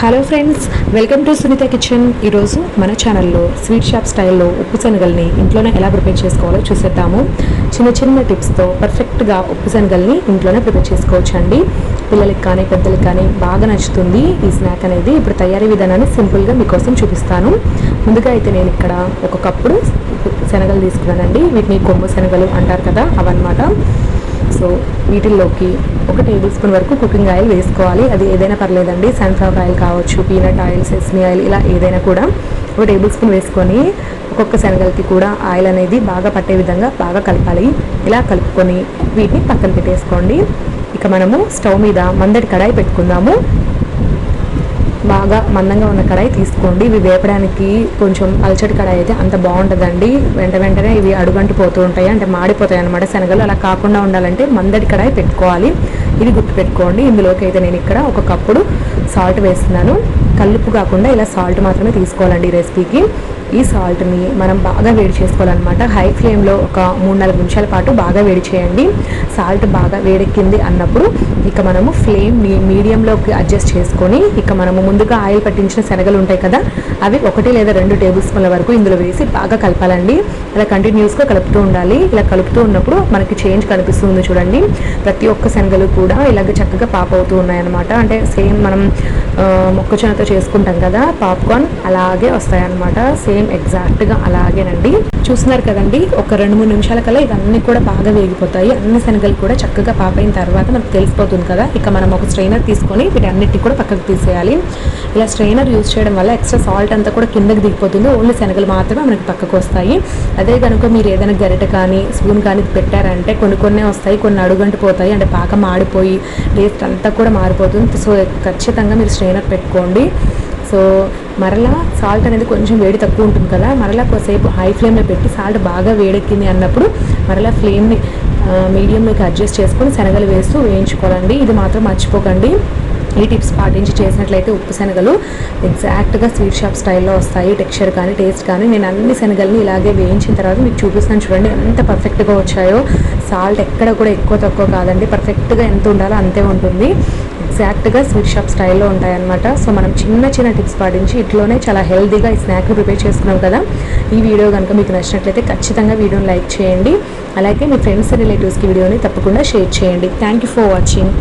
Hello friends welcome to Sunitha kitchen ఈరోజు మన ఛానల్లో స్వీట్ షాప్ స్టైల్లో ఉప్పు శనగల్ని ఇంట్లోనే ఎలా ప్రిపేర్ చేసుకోవాలో చూసేద్దాము. చిన్న చిన్న టిప్స్తో పర్ఫెక్ట్గా ఉప్పు శనగల్ని ఇంట్లోనే ప్రిపేర్ చేసుకోవచ్చు అండి పిల్లలకి కానీ పెద్దలకి కానీ బాగా నచ్చుతుంది. ఈ స్నాక్ అనేది ఇప్పుడు తయారీ విధానాన్ని సింపుల్గా మీకోసం చూపిస్తాను. ముందుగా అయితే నేను ఇక్కడ ఒక కప్పుడు శనగలు తీసుకున్నానండి. వీటిని కొమ్ము శనగలు అంటారు కదా అవన్నమాట. సో వీటిల్లోకి ఒక టేబుల్ స్పూన్ వరకు కుకింగ్ ఆయిల్ వేసుకోవాలి. అది ఏదైనా పర్లేదండి. సన్ఫ్లవర్ ఆయిల్ కావచ్చు పీనట్ ఆయిల్ సెస్మి ఆయిల్ ఇలా ఏదైనా కూడా ఒక టేబుల్ స్పూన్ వేసుకొని ఒక్కొక్క శనగలకి కూడా ఆయిల్ అనేది బాగా పట్టే విధంగా బాగా కలపాలి. ఇలా కలుపుకొని వీటిని పక్కన పెట్టేసుకోండి. ఇక మనము స్టవ్ మీద మందటి కడాయి పెట్టుకుందాము. బాగా మందంగా ఉన్న కడాయి తీసుకోండి. ఇవి వేపడానికి కొంచెం అలచడి కడాయి అయితే అంత బాగుంటుందండి. వెంట వెంటనే ఇవి అడుగంటి పోతూ ఉంటాయి. అంటే మాడిపోతాయి అనమాట శనగలు. అలా కాకుండా ఉండాలంటే మందడి కడాయి పెట్టుకోవాలి. ఇది గుర్తుపెట్టుకోండి. ఇందులోకి అయితే నేను ఇక్కడ ఒక కప్పుడు సాల్ట్ వేస్తున్నాను. కల్లుపు కాకుండా ఇలా సాల్ట్ మాత్రమే తీసుకోవాలండి ఈ రెసిపీకి. ఈ సాల్ట్ని మనం బాగా వేడి చేసుకోవాలన్నమాట. హై ఫ్లేమ్లో ఒక మూడు నాలుగు నిమిషాల పాటు బాగా వేడి చేయండి. సాల్ట్ బాగా వేడెక్కింది అన్నప్పుడు ఇక మనము ఫ్లేమ్ని మీడియంలోకి అడ్జస్ట్ చేసుకొని ఇక మనము ముందుగా ఆయిల్ పట్టించిన శనగలు ఉంటాయి కదా అవి ఒకటి లేదా రెండు టేబుల్ స్పూన్ల వరకు ఇందులో వేసి బాగా కలపాలండి. ఇలా కంటిన్యూస్గా కలుపుతూ ఉండాలి. ఇలా కలుపుతూ ఉన్నప్పుడు మనకి చేంజ్ కనిపిస్తుంది చూడండి. ప్రతి ఒక్క శనగలు కూడా ఇలాగ చక్కగా పాప్ అవుతూ ఉన్నాయన్నమాట. అంటే సేమ్ మనం మొక్కజొన్నతో చేసుకుంటాం కదా పాప్కార్న్ అలాగే వస్తాయన్నమాట. సేమ్ ఎగ్జాక్ట్గా అలాగేనండి. చూస్తున్నారు కదండి ఒక రెండు మూడు నిమిషాల కల్లా ఇవన్నీ కూడా బాగా వేగిపోతాయి. అన్ని శనగలు కూడా చక్కగా పాపైన తర్వాత మనకు తెలిసిపోతుంది కదా. ఇక మనం ఒక స్ట్రైనర్ తీసుకొని వీటన్నిటి కూడా పక్కకు తీసేయాలి. ఇలా స్ట్రైనర్ యూజ్ చేయడం వల్ల ఎక్స్ట్రా సాల్ట్ అంతా కూడా కిందకి దిగిపోతుంది. ఓన్లీ శనగలు మాత్రమే మనకి పక్కకు వస్తాయి. అదే కనుక మీరు ఏదైనా గరిట కానీ స్పూన్ కానీ పెట్టారంటే కొన్ని కొన్ని వస్తాయి కొన్ని అడుగంటు పోతాయి. అంటే పాక మాడిపోయి టేస్ట్ అంతా కూడా మారిపోతుంది. సో ఖచ్చితంగా మీరు స్ట్రైనర్ పెట్టుకోండి. సో మరలా సాల్ట్ అనేది కొంచెం వేడి తక్కువ ఉంటుంది కదా మరలా కొద్దిసేపు హై ఫ్లేమ్లో పెట్టి సాల్ట్ బాగా వేడెక్కింది అన్నప్పుడు మరలా ఫ్లేమ్ని మీడియంలోకి అడ్జస్ట్ చేసుకొని శనగలు వేస్తూ వేయించుకోవాలండి. ఇది మాత్రం మర్చిపోకండి. ఈ టిప్స్ పాటించి చేసినట్లయితే ఉప్పు శనగలు ఎగ్జాక్ట్గా స్వీట్ షాప్ స్టైల్లో వస్తాయి. టెక్స్చర్ కానీ టేస్ట్ కానీ నేను అన్ని శనగల్ని ఇలాగే వేయించిన తర్వాత మీకు చూపిస్తాను చూడండి ఎంత పర్ఫెక్ట్గా వచ్చాయో. సాల్ట్ ఎక్కడ కూడా ఎక్కువ తక్కువ కాదండి. పర్ఫెక్ట్గా ఎంత ఉండాలో అంతే ఉంటుంది. ఎగ్జాక్ట్గా స్వీట్ షాప్ స్టైల్లో ఉంటాయన్నమాట. సో మనం చిన్న చిన్న టిప్స్ పాటించి ఇట్లోనే చాలా హెల్తీగా ఈ స్నాక్ ప్రిపేర్ చేసుకున్నాం కదా. ఈ వీడియో కనుక మీకు నచ్చినట్లయితే ఖచ్చితంగా వీడియోని లైక్ చేయండి. అలాగే మీ ఫ్రెండ్స్ రిలేటివ్స్కి వీడియోని తప్పకుండా షేర్ చేయండి. Thank you for watching